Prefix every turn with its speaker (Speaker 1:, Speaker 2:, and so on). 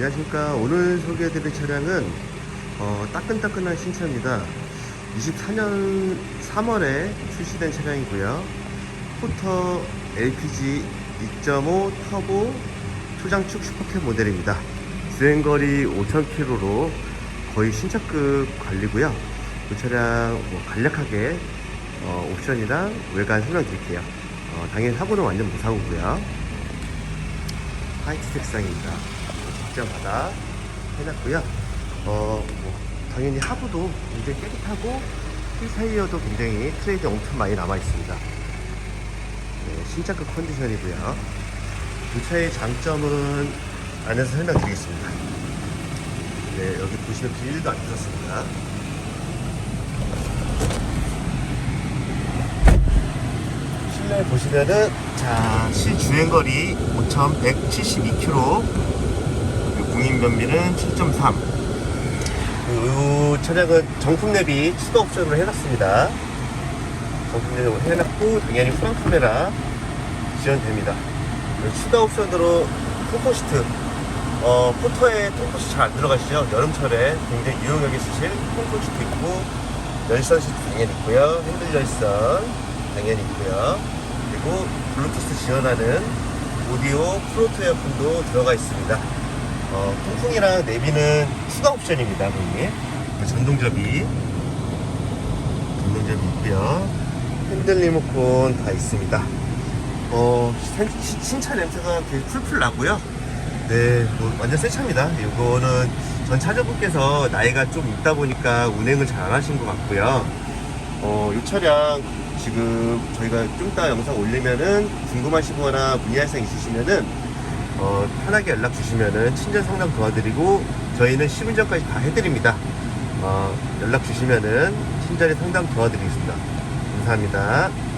Speaker 1: 안녕하십니까. 오늘 소개해드릴 차량은 어, 따끈따끈한 신차입니다. 24년 3월에 출시된 차량이고요. 포터 LPG 2.5 터보 초장축 슈퍼캡 모델입니다. 주행거리 5,000km로 거의 신차급 관리고요. 이 차량 뭐 간략하게 어, 옵션이랑 외관 설명드릴게요. 어, 당연히 사고는 완전 무사고고요. 화이트 색상입니다. 받아 해놨고요. 어, 뭐, 당연히 하부도 굉장히 깨끗하고 휠타이어도 굉장히 트레이드 엄청 많이 남아 있습니다. 네, 신차급 컨디션이고요. 이 차의 장점은 안에서 설명드리겠습니다. 네, 여기 보시면 비닐도 안 뜯었습니다. 실내 보시면은 자 시주행거리 5,172km 공인 변비는 7.3. 그 차량은 정품 내비 추가 옵션으로 해놨습니다. 정품 내비로 해놨고 당연히 후방 카메라 지원됩니다. 추가 옵션으로 콤포시트. 어, 포터에 콤포시트 잘 안 들어가시죠? 여름철에 굉장히 유용하게 쓰실 콤포시트 있고 열선 시트 당연히 있고요. 핸들 열선 당연히 있고요. 그리고 블루투스 지원하는 오디오 프로토 이어폰도 들어가 있습니다. 어, 통풍이랑 내비는 추가 옵션입니다, 고객님. 전동접이, 전동접이 있고요. 핸들 리모컨 다 있습니다. 어, 신차 냄새가 되게 풀풀 나고요. 네, 뭐 완전 새 차입니다. 이거는 전 차주분께서 나이가 좀 있다 보니까 운행을 잘안 하신 것 같고요. 어, 이 차량 지금 저희가 좀 이따 영상 올리면은 궁금하시거나 문의할 사항 있으시면은 어, 편하게 연락 주시면은 친절 상담 도와드리고 저희는 시운전까지 다 해드립니다. 어, 연락 주시면은 친절히 상담 도와드리겠습니다. 감사합니다.